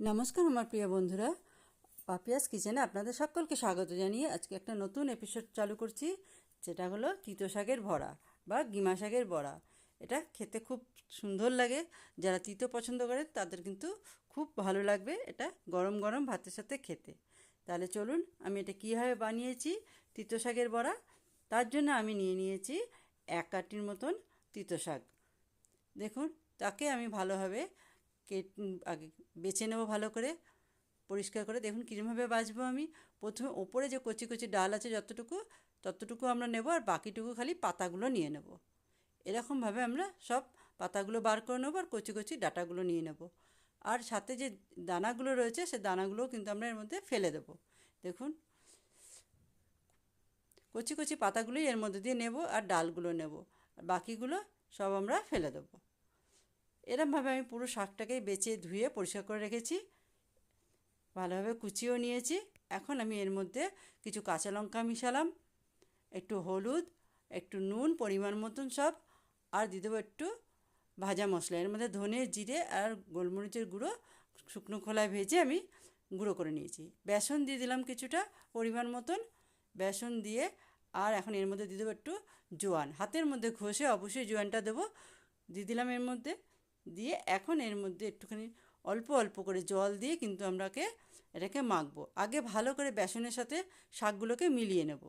নমস্কার আমার প্রিয় বন্ধুরা। পাপিয়াস কিচেনে আপনাদের সকলকে স্বাগত জানিয়ে আজকে একটা নতুন এপিসোড চালু করছি, যেটা হলো তিতো শাকের ভরা বা গিমা শাকের বড়া। এটা খেতে খুব সুন্দর লাগে। যারা তিতো পছন্দ করে, তাদের কিন্তু খুব ভালো লাগবে এটা গরম গরম ভাতের সাথে খেতে। তাহলে চলুন, আমি এটা কীভাবে বানিয়েছি তিতো শাকের বড়া, তার জন্য আমি নিয়ে নিয়েছি এক কাটির মতন তিতো শাক। দেখুন, তাকে আমি ভালোভাবে কেট আগে বেছে নেব ভালো করে, পরিষ্কার করে। দেখুন কীরমভাবে বাছবো আমি। প্রথমে ওপরে যে কচি কচি ডাল আছে যতটুকু, ততটুকু আমরা নেব আর বাকিটুকু খালি পাতাগুলো নিয়ে নেব। এরকমভাবে আমরা সব পাতাগুলো বার করে নেব আর কচি কচি ডাটাগুলো নিয়ে নেব। আর সাথে যে দানাগুলো রয়েছে, সে দানাগুলোও কিন্তু আমরা এর মধ্যে ফেলে দেবো। দেখুন, কচি কচি পাতাগুলোই এর মধ্যে দিয়ে নেব আর ডালগুলো নেব। আর বাকিগুলো সব আমরা ফেলে দেবো। এরমভাবে আমি পুরো শাকটাকেই বেছে ধুয়ে পরিষ্কার করে রেখেছি। ভালোভাবে কুচিয়েও নিয়েছি। এখন আমি এর মধ্যে কিছু কাঁচা লঙ্কা মিশালাম, একটু হলুদ, একটু নুন, পরিমাণ মতন সব, আর দিয়ে দেবো একটু ভাজা মশলা। এর মধ্যে ধনে জিরে আর গোলমরিচের গুঁড়ো, শুকনো খোলায় ভেজে আমি গুঁড়ো করে নিয়েছি। বেসন দিয়ে দিলাম কিছুটা পরিমাণ মতন। বেসন দিয়ে আর এখন এর মধ্যে দিয়ে দেবো একটু জোয়ান। হাতের মধ্যে ঘষে অবশ্যই জোয়ানটা দেবো। দিয়ে দিলাম এর মধ্যে দিয়ে এখন এর মধ্যে একটুখানি অল্প অল্প করে জল দিয়ে কিন্তু আমরাকে এটাকে মাখবো। আগে ভালো করে বেসনের সাথে শাকগুলোকে মিলিয়ে নেব।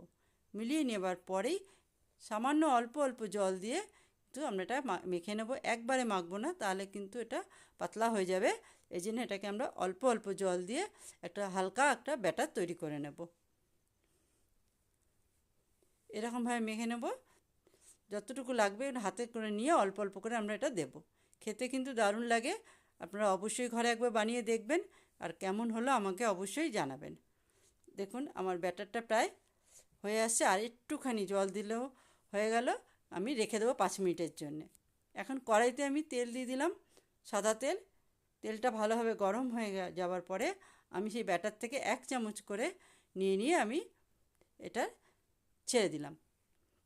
মিলিয়ে নেবার পরেই সামান্য অল্প অল্প জল দিয়ে কিন্তু আমরা এটা মেখে নেব। একবারে মাখবো না, তাহলে কিন্তু এটা পাতলা হয়ে যাবে। এই জন্য এটাকে আমরা অল্প অল্প জল দিয়ে একটা হালকা একটা ব্যাটার তৈরি করে নেব। এরকমভাবে মেখে নেব। যতটুকু লাগবে হাতে করে নিয়ে অল্প অল্প করে আমরা এটা দেবো। খেতে কিন্তু দারুণ লাগে। আপনারা অবশ্যই ঘরে একবার বানিয়ে দেখবেন আর কেমন হলো আমাকে অবশ্যই জানাবেন। দেখুন, আমার ব্যাটারটা প্রায় হয়ে আসছে, আর একটুখানি জল দিলেও হয়ে গেল। আমি রেখে দেবো পাঁচ মিনিটের জন্যে। এখন কড়াইতে আমি তেল দিয়ে দিলাম, সাদা তেল। তেলটা ভালোভাবে গরম হয়ে যাওয়ার পরে আমি সেই ব্যাটার থেকে এক চামচ করে নিয়ে নিয়ে আমি এটা ছেড়ে দিলাম।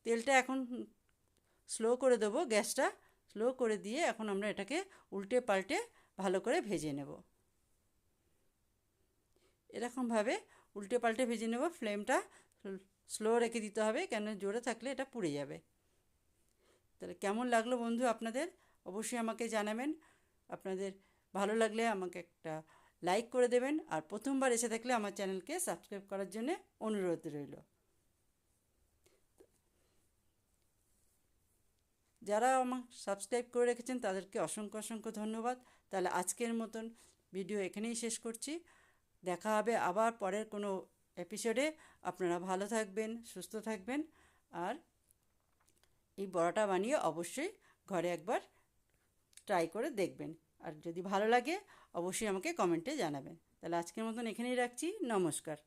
তেলটা এখন স্লো করে দেবো গ্যাসটা। স্লো করে দিয়ে এখন আমরা এটাকে উল্টে পাল্টে ভালো করে ভেজে নেব। এরকমভাবে উল্টে পাল্টে ভেজে নেব ফ্লেমটা স্লো রেখে দিতে হবে, কেন জোরে থাকলে এটা পুড়ে যাবে। তাহলে কেমন লাগল বন্ধু আপনাদের? অবশ্যই আমাকে জানাবেন। আপনাদের ভালো লাগলে আমাকে একটা লাইক করে দেবেন। আর প্রথমবার এসে থাকলে আমার চ্যানেলকে সাবস্ক্রাইব করার জন্য অনুরোধ রইল। যারা আমার সাবস্ক্রাইব করে রেখেছেন, তাদেরকে অসংখ্য অসংখ্য ধন্যবাদ। তাহলে আজকের মতন ভিডিও এখানেই শেষ করছি। দেখা হবে আবার পরের কোনো এপিসোডে আপনারা ভালো থাকবেন, সুস্থ থাকবেন। আর এই বড়াটা বানিয়ে অবশ্যই ঘরে একবার ট্রাই করে দেখবেন। আর যদি ভালো লাগে, অবশ্যই আমাকে কমেন্টে জানাবেন। তাহলে আজকের মতন এখানেই রাখছি। নমস্কার।